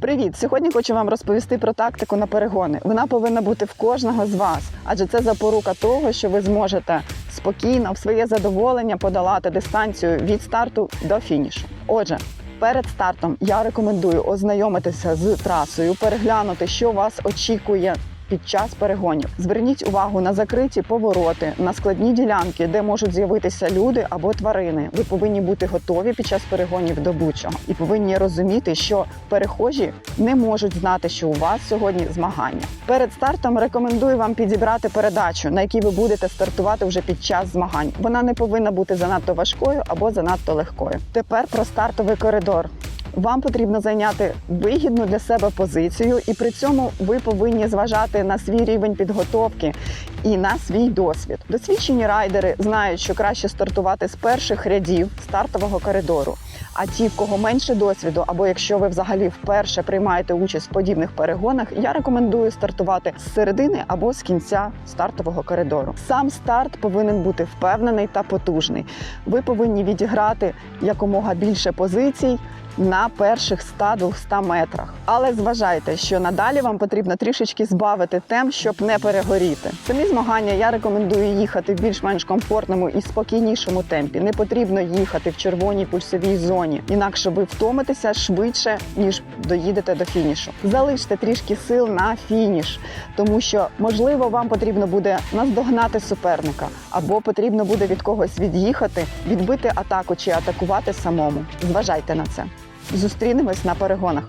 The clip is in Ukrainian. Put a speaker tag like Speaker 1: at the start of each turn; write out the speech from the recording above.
Speaker 1: Привіт! Сьогодні хочу вам розповісти про тактику на перегони. Вона повинна бути в кожного з вас, адже це запорука того, що ви зможете спокійно в своє задоволення подолати дистанцію від старту до фінішу. Отже. Перед стартом я рекомендую ознайомитися з трасою, переглянути, що вас очікує під час перегонів. Зверніть увагу на закриті повороти, на складні ділянки, де можуть з'явитися люди або тварини. Ви повинні бути готові під час перегонів до будь-чого і повинні розуміти, що перехожі не можуть знати, що у вас сьогодні змагання. Перед стартом рекомендую вам підібрати передачу, на якій ви будете стартувати вже під час змагань. Вона не повинна бути занадто важкою або занадто легкою. Тепер про стартовий коридор. Вам потрібно зайняти вигідну для себе позицію, і при цьому ви повинні зважати на свій рівень підготовки і на свій досвід. Досвідчені райдери знають, що краще стартувати з перших рядів стартового коридору. А ті, в кого менше досвіду, або якщо ви взагалі вперше приймаєте участь в подібних перегонах, я рекомендую стартувати з середини або з кінця стартового коридору. Сам старт повинен бути впевнений та потужний. Ви повинні відіграти якомога більше позицій на перших 100-200 метрах. Але зважайте, що надалі вам потрібно трішечки збавити темп, щоб не перегоріти. Самі змагання я рекомендую їхати в більш-менш комфортному і спокійнішому темпі. Не потрібно їхати в червоній пульсовій зоні, інакше ви втомитеся швидше ніж доїдете до фінішу. Залиште трішки сил на фініш, тому що можливо вам потрібно буде наздогнати суперника, або потрібно буде від когось від'їхати, відбити атаку чи атакувати самому. Зважайте на це. Зустрінемось на перегонах.